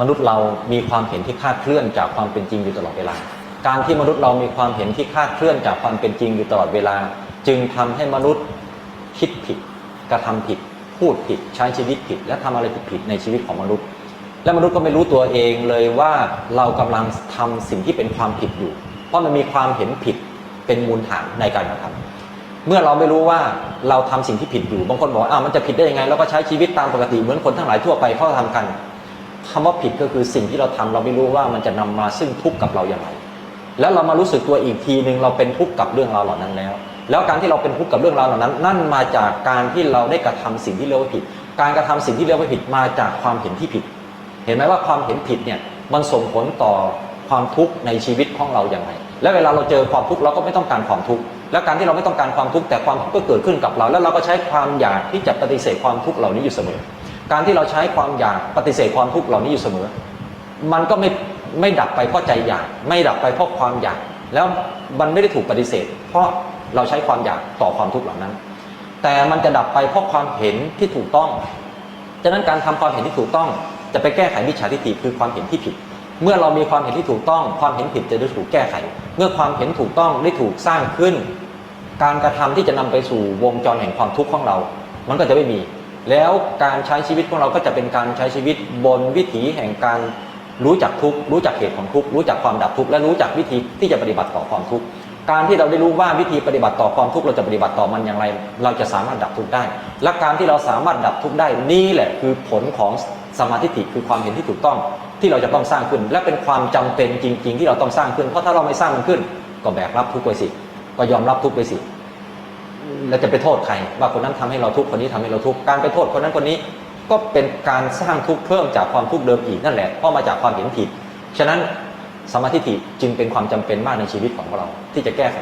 มนุษย์เรามีความเห็นที่คลาดเคลื่อนจากความเป็นจริงอยู่ตลอดเวลา การที่มนุษย์เรามีความเห็นที่คลาดเคลื่อนจากความเป็นจริงอยู่ตลอดเวลา จึงทำให้มนุษย์คิดผิด กระทำผิด พูดผิด ใช้ชีวิตผิด และทำอะไรผิดๆในชีวิตของมนุษย์ และมนุษย์ก็ไม่รู้ตัวเองเลยว่าเรากำลังทำสิ่งที่เป็นความผิดอยู่ เพราะมันมีความเห็นผิดเป็นมูลฐานในการกระทำเมื่อเราไม่รู้ว่าเราทำสิ่งที่ผิดอยู่ บางคนบอกว่าอ้าวมันจะผิดได้ยังไงเราก็ใช้ชีวิตตามปกติเหมือนคนทั้งหลายทั่วไปเขาทำกัน คำว่าผิดก็คือสิ่งที่เราทำเราไม่รู้ว่ามันจะนำมาซึ่งทุกข์กับเราอย่างไร แล้วเรามารู้สึกตัวอีกทีหนึ่งเราเป็นทุกข์กับเรื่องราวเหล่านั้นแล้ว แล้วการที่เราเป็นทุกข์กับเรื่องราวเหล่านั้น นั่นมาจากการที่เราได้กระทำสิ่งที่เรียกว่าผิด การกระทำสิ่งที่เรียกว่าผิดมาจากความเห็นที่ผิด เห็นไหมว่าความเห็นผิดเนี่ยมันส่งผลต่อความทุกข์ในชีวิตของเราอย่างไร และเวลาเราเจอความทุกข์เราก็ไม่ต้องการความทุกข์ แล้วการที่เราไม่ต้องการความทุกข์แต่ความทุกข์ก็เกิดขึ้นกับเรา แล้วเราก็ใช้ความอยากที่จะปฏิเสธความทุกข์เหล่านี้อยู่เสมอ การที่เราใช้ความอยากปฏิเสธความทุกข์เหล่านี้อยู่เสมอ มันก็ไม่ไม่ดับไปเพราะใจอยาก ไม่ดับไปเพราะความอยาก แล้วมันไม่ได้ถูกปฏิเสธ เพราะเราใช้ความอยากต่อความทุกข์เหล่านั้น แต่มันจะดับไปเพราะความเห็นที่ถูกต้องฉะนั้นการทำความเห็นที่ถูกต้อง จะไปแก้ไขมิจฉาทิฏฐิคือความเห็นที่ผิด เมื่อเรามีความเห็นที่ถูกต้อง ความเห็นผิดจะได้ถูกแก้ไข เมื่อความเห็นถูกต้องได้ถูกสร้างขึ้น การกระทำที่จะนำไปสู่วงจรแห่งความทุกข์ของเรา มันก็จะไม่มี แล้วการใช้ชีวิตของเราก็จะเป็นการใช้ชีวิตบนวิถีแห่งการรู้จักทุกข์รู้จักเหตุของทุกข์รู้จักความดับทุกข์และรู้จักวิธีที่จะปฏิบัติต่อความทุกข์การที่เราได้รู้ว่าวิธีปฏิบัติต่อความทุกข์เราจะปฏิบัติต่อมันอย่างไร เราจะสามารถดับทุกข์ได้ และการที่เราสามารถดับทุกข์ได้นี่แหละคือผลของสมาธิิคือความเห็นที่ถูกต้องที่เราจะต้องสร้างขึ้น และเป็นความจำเป็นจริง ๆ ที่เราต้องสร้างขึ้นเพราะถ้าเราไม่สร้างมันขึ้น ก็แบกรับทุกข์ไปสิก็ยอมรับทุกข์ไปสิ เราจะไปโทษใครว่าคนนั้นทำให้เราทุกข์คนนี้ทำให้เราทุกข์การไปโทษคนนั้นคนนี้ ก็เป็นการสร้างทุกข์เพิ่มจากความทุกข์เดิมอีกนั่นแหละเพราะมาจากความเห็นผิดฉะนั้นสมาธิฏฐิจึงเป็นความจำเป็นมากในชีวิตของเรา ที่จะแก้ไข